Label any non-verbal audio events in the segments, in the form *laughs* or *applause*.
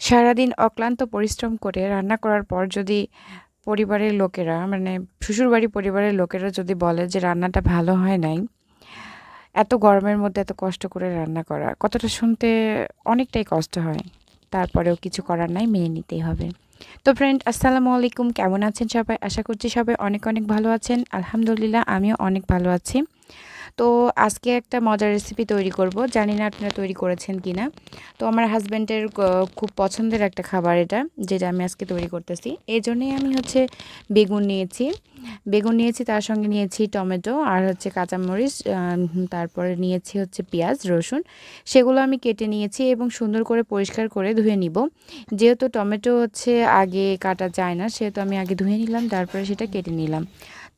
সারাদিন অক্লান্ত পরিশ্রম করে রান্না করার পর যদি পরিবারের লোকেরা মানে শ্বশুরবাড়ি পরিবারের লোকেরা যদি বলে যে রান্নাটা ভালো হয় নাই, এত গরমের মধ্যে এত কষ্ট করে রান্না করা কতটা শুনতে অনেকটাই কষ্ট হয়। তারপরেও কিছু করার নাই, মেনে নিতেই হবে। তো ফ্রেন্ড আসসালামু আলাইকুম। কেমন আছেন সবাই? আশা করছি সবাই অনেক অনেক ভালো আছেন। আলহামদুলিল্লাহ, আমিও অনেক ভালো আছি। তো আজকে একটা মজার রেসিপি তৈরি করব। জানি না আপনারা তৈরি করেছেন কি না তো আমার হাজব্যান্ডের খুব পছন্দের একটা খাবার এটা, যেটা আমি আজকে তৈরি করতেছি। এই জন্যেই আমি হচ্ছে বেগুন নিয়েছি। বেগুন নিয়েছি, তার সঙ্গে নিয়েছি টমেটো আর হচ্ছে কাঁচামরিচ তারপরে নিয়েছি হচ্ছে পেঁয়াজ, রসুন। সেগুলো আমি কেটে নিয়েছি এবং সুন্দর করে পরিষ্কার করে ধুয়ে নিব। যেহেতু টমেটো হচ্ছে আগে কাটা যায় না, সেহেতু আমি আগে ধুয়ে নিলাম, তারপরে সেটা কেটে নিলাম।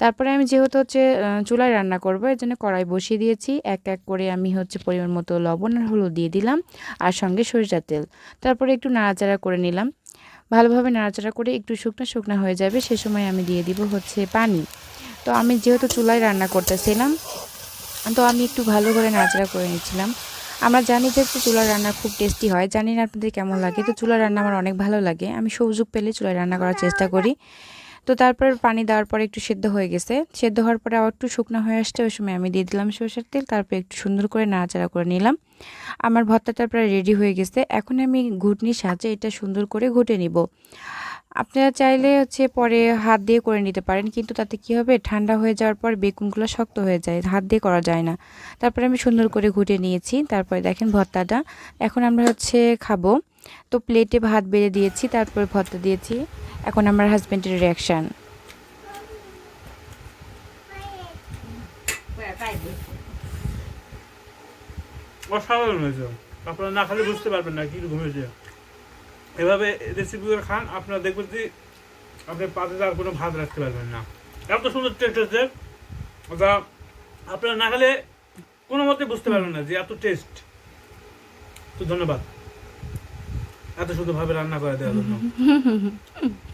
তারপরে আমি যেহেতু হচ্ছে চুলায় রান্না করব এর জন্য কড়াই বসিয়ে দিয়েছি। এক এক করে আমি হচ্ছে পরিমাণ মতো লবণ আর হলুদ দিয়ে দিলাম আর সঙ্গে সরিষার তেল। তারপরে একটু নাড়াচাড়া করে নিলাম। ভালোভাবে নাড়াচাড়া করে একটু শুকনো শুকনো হয়ে যাবে, সে সময় আমি দিয়ে দিব হচ্ছে পানি। তো আমি যেহেতু চুলায় রান্না করতেছিলাম, তো আমি একটু ভালো করে নাড়াচাড়া করে নিচ্ছিলাম। আমরা জানি যে চুলার রান্না খুব টেস্টি হয়, জানি না আপনাদের কেমন লাগে। তো চুলার রান্না আমার অনেক ভালো লাগে। আমি সুযোগ পেলে চুলায় রান্না করার চেষ্টা করি। তো তারপর পানি দেওয়ার পরে একটু সেদ্ধ হয়ে গেছে। সেদ্ধ হওয়ার পরে আবার একটু শুকনো হয়ে আসছে, ওই সময় আমি দিয়ে দিলাম সরষের তেল, তারপর একটু সুন্দর করে নাড়াচাড়া করে নিলাম। আমার ভর্তাটা প্রায় রেডি হয়ে গেছে। এখন আমি ঘুটনির সাহায্যে এটা সুন্দর করে ঘুটে নিব। আপনারা চাইলে হচ্ছে পরে হাত দিয়ে করে নিতে পারেন, কিন্তু তাতে কি হবে? ঠান্ডা হয়ে যাওয়ার পর বেগুনগুলো শক্ত হয়ে যায়, হাত দিয়ে করা যায় না। তারপরে আমি সুন্দর করে ঘুটে নিয়েছি। তারপরে দেখেন ভর্তাটা। এখন আমরা হচ্ছে খাব। তো প্লেটে ভাত বেড়ে দিয়েছি, তারপরে ভর্তা দিয়েছি। এখন আমার হাজব্যান্ডের রিয়াকশান অসাধারণ হয়েছে। আপনারা না খালে বুঝতে পারবেন না কীরকম হয়েছে। এভাবে রেসিপি করে খান, আপনারা দেখবেন যে আপনি পাতে আর কোনো ভাত রাখতে পারবেন না। এত সুন্দর টেস্ট হচ্ছে ওটা আপনারা না খেলে কোনো মতে বুঝতে পারবেন না যে এত টেস্ট তো ধন্যবাদ। এত সুন্দরভাবে রান্না করে দেওয়ার জন্য। *laughs*